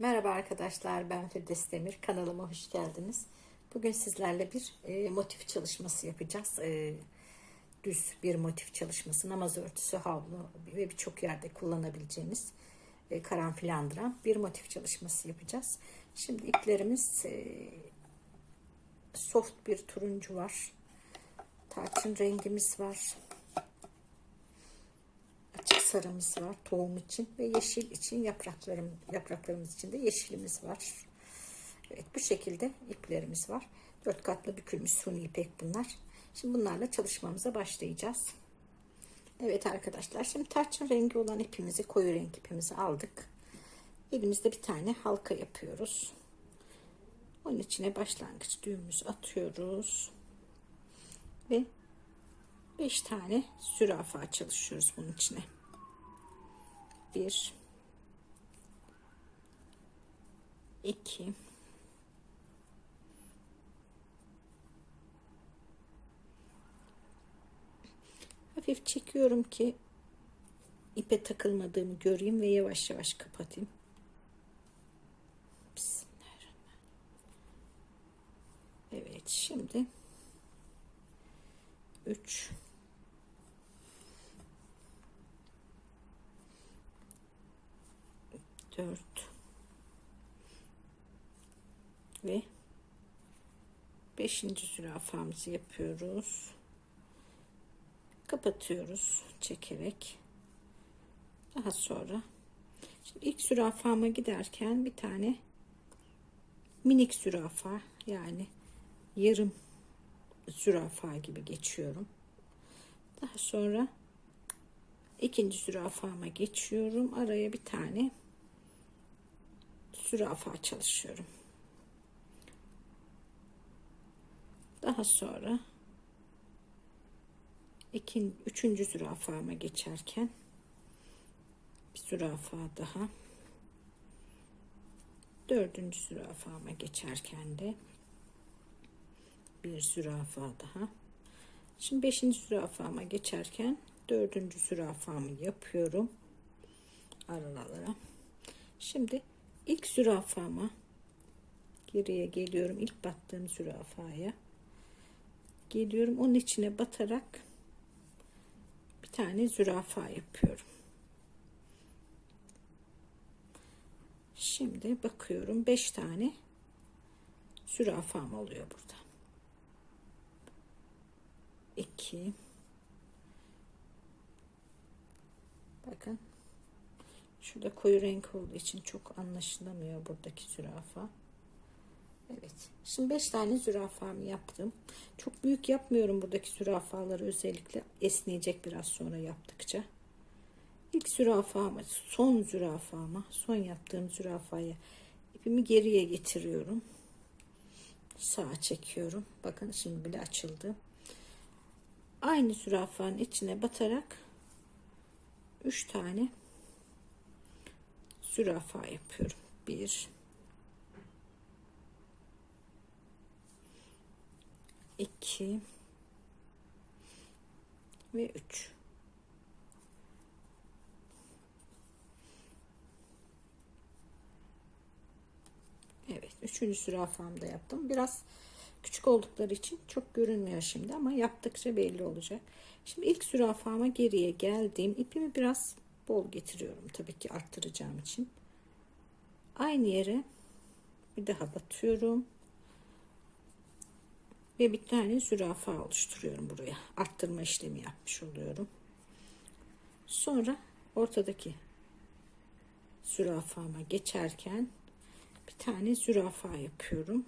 Merhaba arkadaşlar ben Firdevs Demir kanalıma hoş geldiniz. Bugün sizlerle bir e, motif çalışması yapacağız. E, düz bir motif çalışması namaz örtüsü havlu ve birçok yerde kullanabileceğiniz e, karanfil andıran bir motif çalışması yapacağız. Şimdi iplerimiz e, soft bir turuncu var. Tarçın rengimiz var sarımız var tohum için ve yeşil için yapraklarım yapraklarımız için de yeşilimiz var. Evet bu şekilde iplerimiz var. Dört katlı bükülmüş suni ipek bunlar. Şimdi bunlarla çalışmamıza başlayacağız. Evet arkadaşlar şimdi tarçın rengi olan ipimizi koyu renk ipimizi aldık. Elimizde bir tane halka yapıyoruz. Onun içine başlangıç düğümümüzü atıyoruz. Ve 5 tane zürafa çalışıyoruz bunun içine. 1 2 Hafif çekiyorum ki ipe takılmadığımı göreyim ve yavaş yavaş kapatayım. Evet şimdi 3 4 ve 5. zürafamızı yapıyoruz. Kapatıyoruz çekerek. Daha sonra şimdi ilk zürafama giderken bir tane minik zürafa yani yarım zürafa gibi geçiyorum. Daha sonra ikinci zürafama geçiyorum. Araya bir tane zürafa çalışıyorum. Daha sonra ikinci, üçüncü zürafama geçerken bir zürafa daha. Dördüncü zürafama geçerken de bir zürafa daha. Şimdi beşinci zürafama geçerken dördüncü zürafamı yapıyorum aralara. Şimdi ilk zürafama. Geriye geliyorum ilk battığım zürafaya. Geliyorum onun içine batarak bir tane zürafa yapıyorum. Şimdi bakıyorum 5 tane zürafam oluyor burada. 2 bakın Şurada koyu renk olduğu için çok anlaşılamıyor buradaki zürafa. Evet. Şimdi 5 tane zürafamı yaptım. Çok büyük yapmıyorum buradaki zürafaları özellikle esneyecek biraz sonra yaptıkça. İlk zürafama, son zürafama, son yaptığım zürafaya ipimi geriye getiriyorum. Sağa çekiyorum. Bakın şimdi bile açıldı. Aynı zürafanın içine batarak 3 tane zürafa yapıyorum. Bir, iki ve üç. Evet, üçüncü zürafamı da yaptım. Biraz küçük oldukları için çok görünmüyor şimdi ama yaptıkça belli olacak. Şimdi ilk zürafama geriye geldiğim ipimi biraz bol getiriyorum tabii ki arttıracağım için. Aynı yere bir daha batıyorum. Ve bir tane zürafa oluşturuyorum buraya. Arttırma işlemi yapmış oluyorum. Sonra ortadaki zürafama geçerken bir tane zürafa yapıyorum.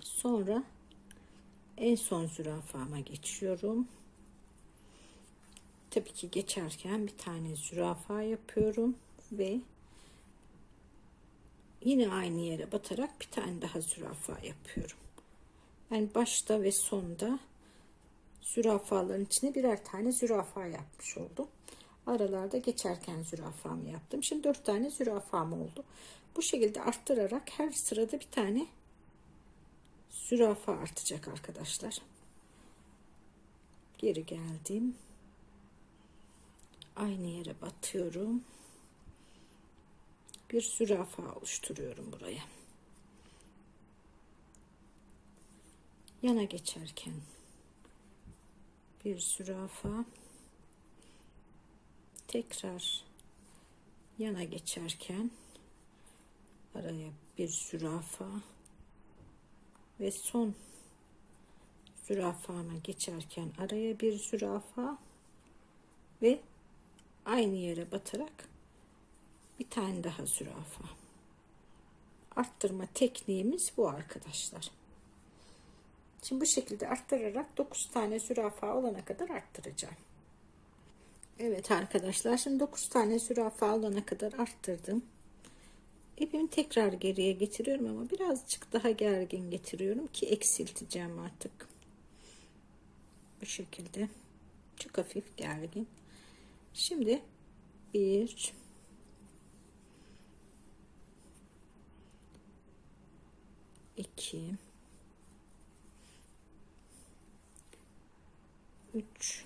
Sonra en son zürafama geçiyorum. Tabii ki geçerken bir tane zürafa yapıyorum ve yine aynı yere batarak bir tane daha zürafa yapıyorum. Yani başta ve sonda zürafaların içine birer tane zürafa yapmış oldum. Aralarda geçerken zürafamı yaptım. Şimdi dört tane zürafam oldu. Bu şekilde arttırarak her sırada bir tane zürafa artacak arkadaşlar. Geri geldim. aynı yere batıyorum. Bir zürafa oluşturuyorum buraya. Yana geçerken bir zürafa tekrar yana geçerken araya bir zürafa ve son zürafama geçerken araya bir zürafa ve aynı yere batarak bir tane daha zürafa. Arttırma tekniğimiz bu arkadaşlar. Şimdi bu şekilde arttırarak 9 tane zürafa olana kadar arttıracağım. Evet arkadaşlar şimdi 9 tane zürafa olana kadar arttırdım ipimi tekrar geriye getiriyorum ama birazcık daha gergin getiriyorum ki eksilteceğim artık. Bu şekilde. Çok hafif gergin. Şimdi bir iki üç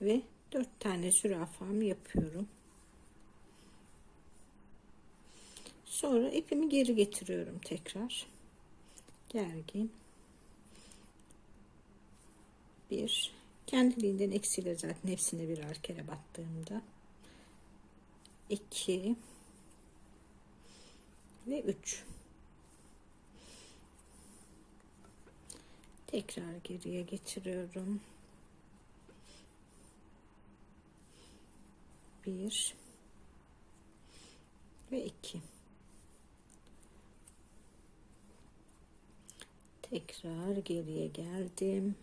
ve dört tane zürafamı yapıyorum sonra ipimi geri getiriyorum tekrar. Gergin. Bir. Kendiliğinden eksilir zaten hepsine birer kere battığımda. 2 ve 3 tekrar geriye getiriyorum. 1 ve 2 tekrar geriye geldim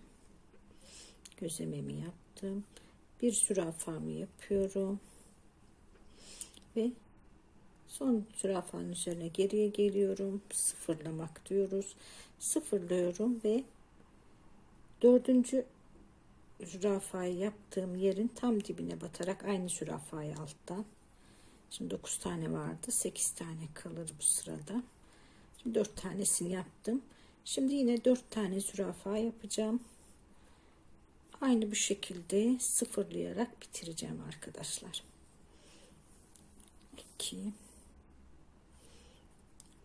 gözlememi yaptım. Bir zürafamı yapıyorum. Ve son zürafanın üzerine geriye geliyorum. Sıfırlamak diyoruz. Sıfırlıyorum ve dördüncü zürafayı yaptığım yerin tam dibine batarak aynı zürafayı alttan. Şimdi 9 tane vardı. 8 tane kalır bu sırada. Şimdi 4 tanesini yaptım. Şimdi yine 4 tane zürafa yapacağım. Aynı bu şekilde sıfırlayarak bitireceğim arkadaşlar. 2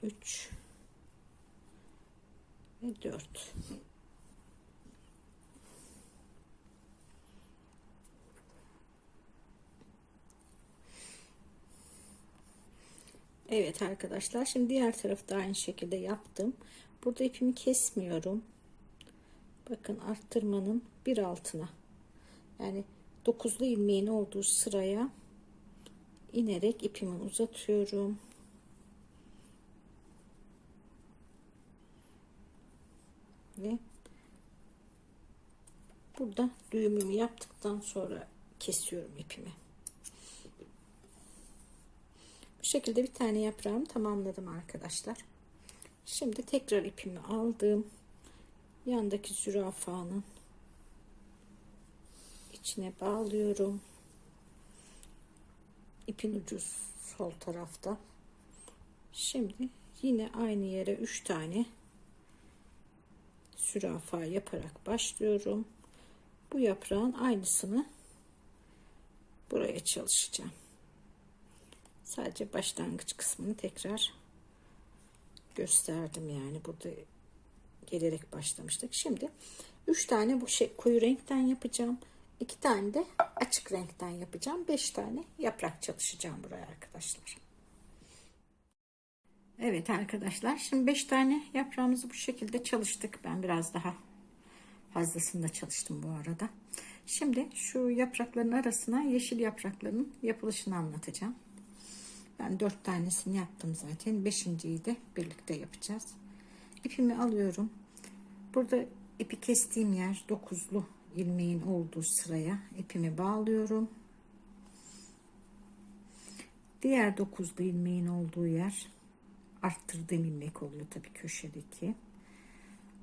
3 ve 4 Evet arkadaşlar şimdi diğer tarafı da aynı şekilde yaptım. Burada ipimi kesmiyorum. Bakın arttırmanın bir altına yani dokuzlu ilmeğin olduğu sıraya inerek ipimi uzatıyorum. Ve burada düğümümü yaptıktan sonra kesiyorum ipimi. Bu şekilde bir tane yaprağımı tamamladım arkadaşlar. Şimdi tekrar ipimi aldım yandaki zürafanın içine bağlıyorum. İpin ucu sol tarafta. Şimdi yine aynı yere 3 tane zürafa yaparak başlıyorum. Bu yaprağın aynısını buraya çalışacağım. Sadece başlangıç kısmını tekrar gösterdim yani burada gelerek başlamıştık. Şimdi 3 tane bu şey koyu renkten yapacağım. 2 tane de açık renkten yapacağım. 5 tane yaprak çalışacağım buraya arkadaşlar. Evet arkadaşlar şimdi 5 tane yaprağımızı bu şekilde çalıştık. Ben biraz daha fazlasında çalıştım bu arada. Şimdi şu yaprakların arasına yeşil yaprakların yapılışını anlatacağım. Ben 4 tanesini yaptım zaten. 5.yi de birlikte yapacağız. İpimi alıyorum. Burada ipi kestiğim yer dokuzlu ilmeğin olduğu sıraya ipimi bağlıyorum. Diğer dokuzlu ilmeğin olduğu yer arttırdığım ilmek oluyor tabii köşedeki.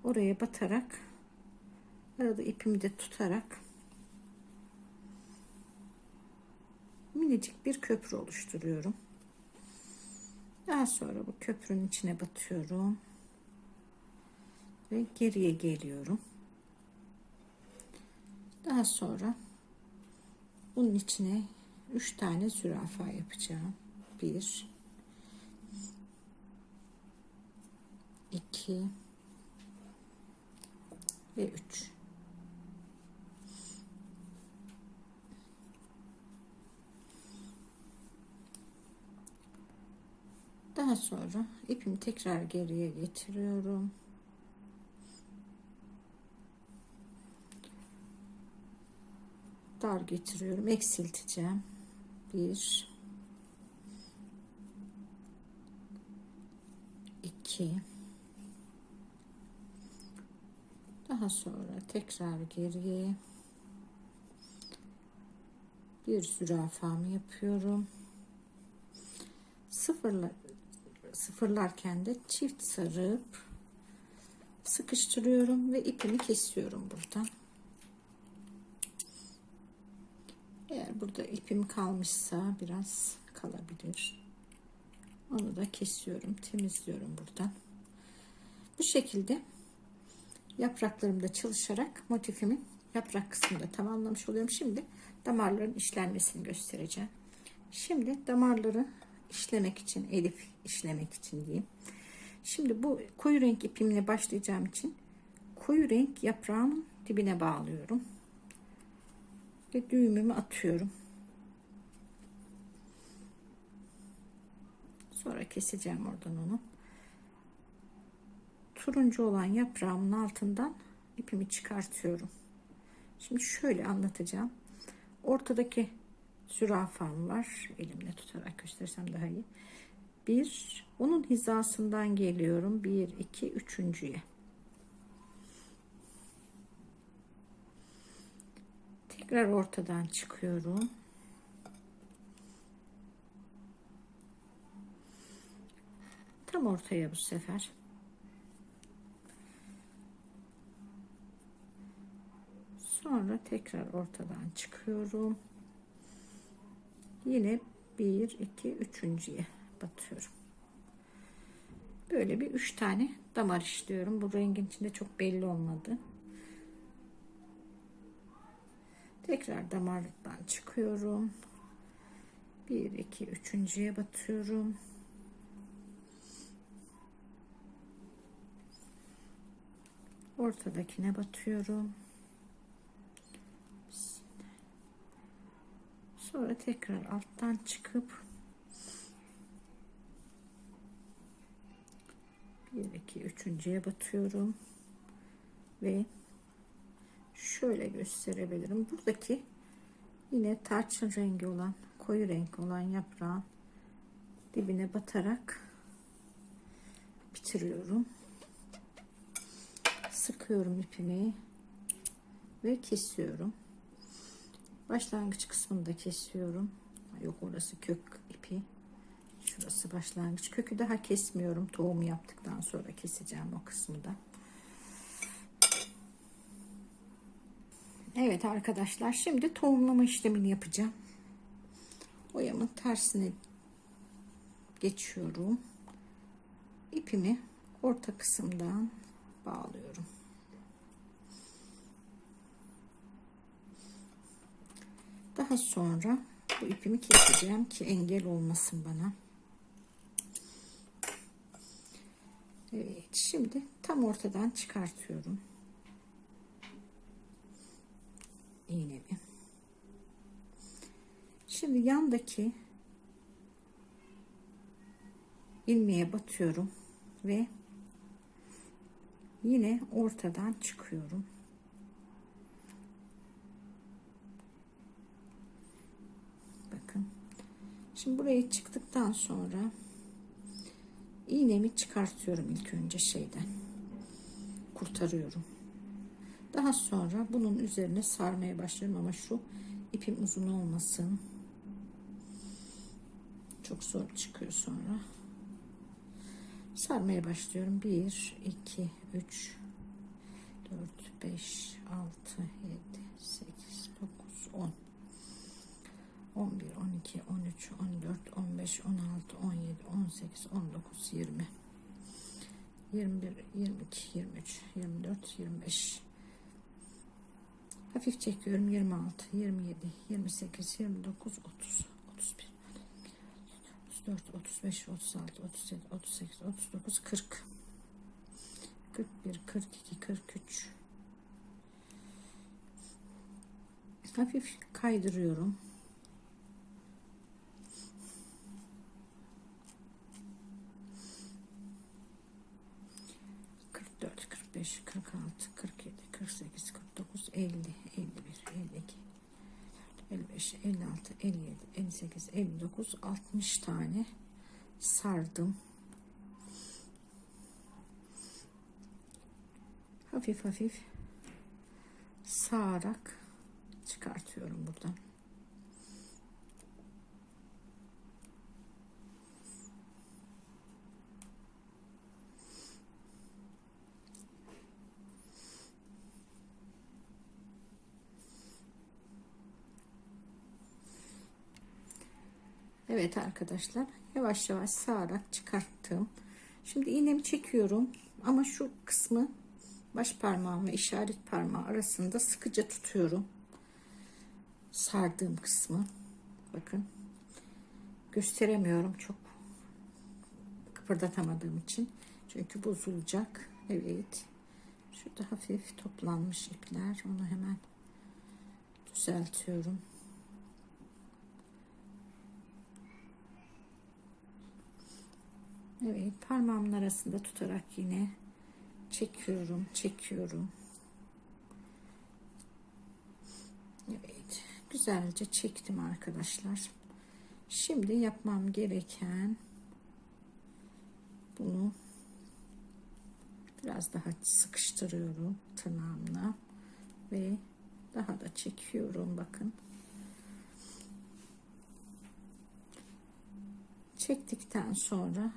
Oraya batarak arada ipimi de tutarak minicik bir köprü oluşturuyorum. Daha sonra bu köprünün içine batıyorum ve geriye geliyorum. Daha sonra Bunun içine 3 tane zürafa yapacağım. 1 2 ve 3 Daha sonra ipimi tekrar geriye getiriyorum. Dar getiriyorum. Eksilteceğim. Bir, iki, daha sonra tekrar geriye bir zürafamı yapıyorum. Sıfırla, sıfırlarken de çift sarıp sıkıştırıyorum ve ipimi kesiyorum buradan. Eğer burada ipim kalmışsa biraz kalabilir. Onu da kesiyorum, temizliyorum buradan. Bu şekilde yapraklarımda çalışarak motifimin yaprak kısmını tamamlamış oluyorum. Şimdi damarların işlenmesini göstereceğim. Şimdi damarları işlemek için, elif işlemek için diyeyim. Şimdi bu koyu renk ipimle başlayacağım için koyu renk yaprağın dibine bağlıyorum. Ve düğümümü atıyorum. Sonra keseceğim oradan onu. Turuncu olan yaprağımın altından ipimi çıkartıyorum. Şimdi şöyle anlatacağım. Ortadaki zürafam var. Elimle tutarak göstersem daha iyi. Bir, onun hizasından geliyorum. Bir, iki, üçüncüye. Tekrar ortadan çıkıyorum. Tam ortaya bu sefer. Sonra tekrar ortadan çıkıyorum. Yine 1 2 üçüncüye batıyorum. Böyle bir üç tane damar işliyorum. Bu rengin içinde çok belli olmadı. Tekrar damarlıktan çıkıyorum. 1 2 üçüncüye batıyorum. Ortadakine batıyorum. Sonra tekrar alttan çıkıp 1 2 üçüncüye batıyorum ve şöyle gösterebilirim. Buradaki yine tarçın rengi olan koyu renk olan yaprağın dibine batarak bitiriyorum. Sıkıyorum ipimi ve kesiyorum. Başlangıç kısmını da kesiyorum. Yok orası kök ipi. Şurası başlangıç. Kökü daha kesmiyorum. Tohum yaptıktan sonra keseceğim o kısmı da. Evet arkadaşlar şimdi tohumlama işlemini yapacağım. Oyamın tersine geçiyorum. İpimi orta kısımdan bağlıyorum. Daha sonra bu ipimi keseceğim ki engel olmasın bana. Evet şimdi tam ortadan çıkartıyorum. iğnemi. Şimdi yandaki ilmeğe batıyorum ve yine ortadan çıkıyorum. Bakın. Şimdi buraya çıktıktan sonra iğnemi çıkartıyorum ilk önce şeyden. Kurtarıyorum. Daha sonra bunun üzerine sarmaya başlıyorum ama şu ipim uzun olmasın. Çok zor çıkıyor sonra. Sarmaya başlıyorum. 1, 2, 3, 4, 5, 6, 7, 8, 9, 10. 11, 12, 13, 14, 15, 16, 17, 18, 19, 20, 21, 22, 23, 24, 25, Hafif çekiyorum. 26, 27, 28, 29, 30, 31, 34, 35, 36, 37, 38, 39, 40, 41, 42, 43. Hafif kaydırıyorum. 47, 48, 49, 50, 51, 52, 55, 56, 57, 58, 59, 60 tane sardım. Hafif hafif sağarak çıkartıyorum buradan. Evet arkadaşlar yavaş yavaş sağarak çıkarttım. Şimdi iğnemi çekiyorum ama şu kısmı baş parmağım ve işaret parmağı arasında sıkıca tutuyorum. Sardığım kısmı. Bakın. Gösteremiyorum çok kıpırdatamadığım için. Çünkü bozulacak. Evet. Şurada hafif toplanmış ipler. Onu hemen düzeltiyorum. Evet parmağımın arasında tutarak yine çekiyorum çekiyorum. Evet güzelce çektim arkadaşlar. Şimdi yapmam gereken bunu biraz daha sıkıştırıyorum tırnağımla ve daha da çekiyorum bakın. Çektikten sonra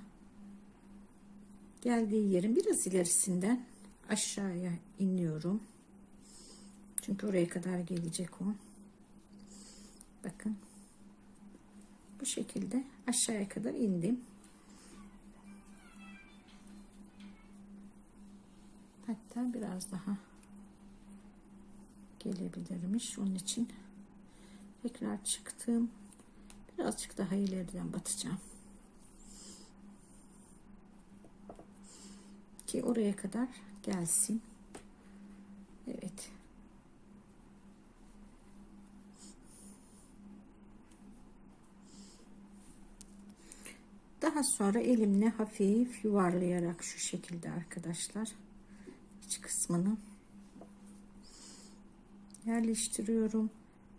geldiği yerin biraz ilerisinden aşağıya iniyorum. Çünkü oraya kadar gelecek o. Bakın. Bu şekilde aşağıya kadar indim. Hatta biraz daha gelebilirmiş. Onun için tekrar çıktım. Birazcık daha ileriden batacağım. Ki oraya kadar gelsin. Evet. Daha sonra elimle hafif yuvarlayarak şu şekilde arkadaşlar iç kısmını yerleştiriyorum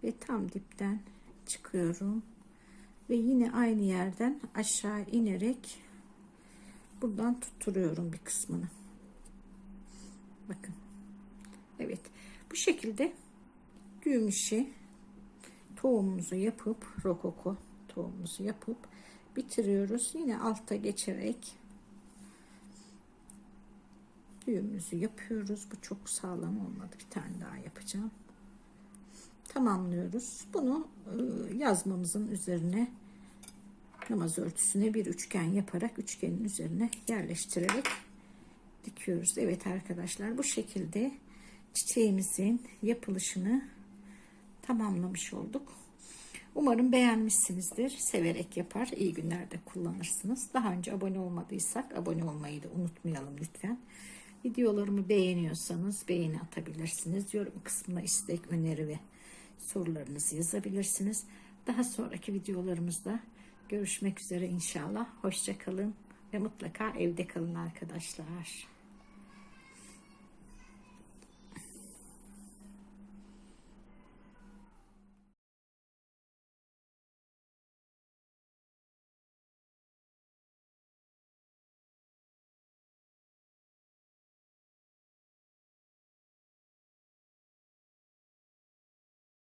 ve tam dipten çıkıyorum ve yine aynı yerden aşağı inerek buradan tutturuyorum bir kısmını. Bakın. Evet. Bu şekilde düğüm işi tohumumuzu yapıp rokoko tohumumuzu yapıp bitiriyoruz. Yine altta geçerek düğümümüzü yapıyoruz. Bu çok sağlam olmadı. Bir tane daha yapacağım. Tamamlıyoruz. Bunu ıı, yazmamızın üzerine namaz örtüsüne bir üçgen yaparak üçgenin üzerine yerleştirerek dikiyoruz. Evet arkadaşlar bu şekilde çiçeğimizin yapılışını tamamlamış olduk. Umarım beğenmişsinizdir. Severek yapar, iyi günlerde kullanırsınız. Daha önce abone olmadıysak abone olmayı da unutmayalım lütfen. Videolarımı beğeniyorsanız beğeni atabilirsiniz. Yorum kısmına istek, öneri ve sorularınızı yazabilirsiniz. Daha sonraki videolarımızda Görüşmek üzere inşallah. Hoşçakalın ve mutlaka evde kalın arkadaşlar.